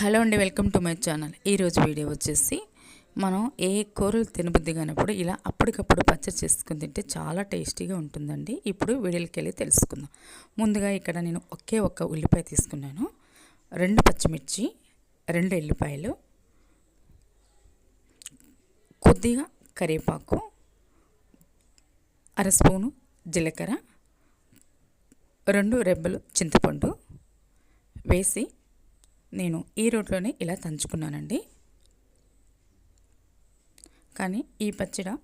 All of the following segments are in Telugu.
హలో అండి వెల్కమ్ టు మై ఛానల్. ఈరోజు వీడియో వచ్చేసి మనం ఏ కూరలు తినబుద్ధి కానప్పుడు ఇలా అప్పటికప్పుడు పచ్చడి చేసుకుని తింటే చాలా టేస్టీగా ఉంటుందండి. ఇప్పుడు వీడియోకి వెళ్ళి తెలుసుకుందాం. ముందుగా ఇక్కడ నేను ఒకే ఒక్క ఉల్లిపాయ తీసుకున్నాను. రెండు పచ్చిమిర్చి రెండు ఎల్లిపాయలు కొద్దిగా కరివేపాకు అర స్పూను జీలకర్ర రెండు రెబ్బలు చింతపండు వేసి నేను ఈ రోడ్లోనే ఇలా తంచుకున్నానండి. కానీ ఈ పచ్చడి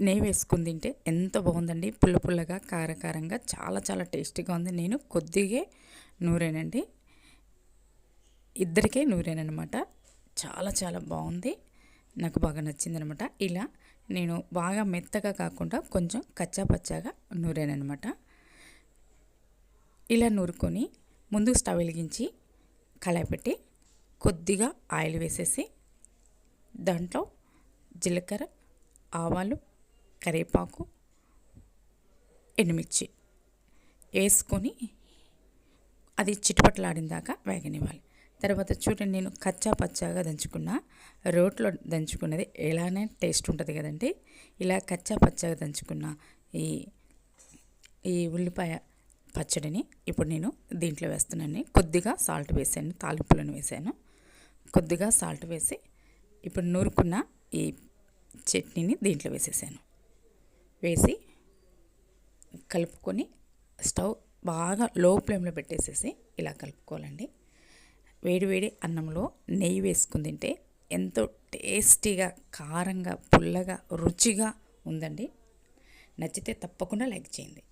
నెయ్యి వేసుకుని తింటే ఎంత బాగుందండి. పుల్ల పుల్లగా కారకారంగా చాలా చాలా టేస్టీగా ఉంది. నేను కొద్దిగా నూరేనండి. ఇద్దరికే నూరేనమాట చాలా చాలా బాగుంది. నాకు బాగా నచ్చిందనమాట ఇలా నేను బాగా మెత్తగా కాకుండా కొంచెం కచ్చా పచ్చాగా నూరానమాట ఇలా నూరుకొని ముందు స్టవ్ వెలిగించి కళాయి కొద్దిగా ఆయిల్ వేసేసి దాంట్లో జీలకర్ర ఆవాలు కరివేపాకు ఎండుమిర్చి వేసుకొని అది చిటపట్లాడిందాక వేగనివ్వాలి. తర్వాత చూడండి నేను కచ్చా పచ్చాగా దంచుకున్న. రోట్లో దంచుకున్నది ఎలానే టేస్ట్ ఉంటుంది కదండి. ఇలా కచ్చా పచ్చాగా దంచుకున్న ఈ ఈ ఉల్లిపాయ పచ్చడిని ఇప్పుడు నేను దీంట్లో వేస్తున్నాను. కొద్దిగా సాల్ట్ వేసాను తాలింపులను వేసాను. కొద్దిగా సాల్ట్ వేసి ఇప్పుడు నూరుకున్న ఈ చట్నీని దీంట్లో వేసేసాను. వేసి కలుపుకొని స్టవ్ బాగా లో ఫ్లేమ్లో పెట్టేసేసి ఇలా కలుపుకోవాలండి. వేడివేడి అన్నంలో నెయ్యి వేసుకుని తింటే ఎంతో టేస్టీగా కారంగా పుల్లగా రుచిగా ఉందండి. నచ్చితే తప్పకుండా లైక్ చేయండి.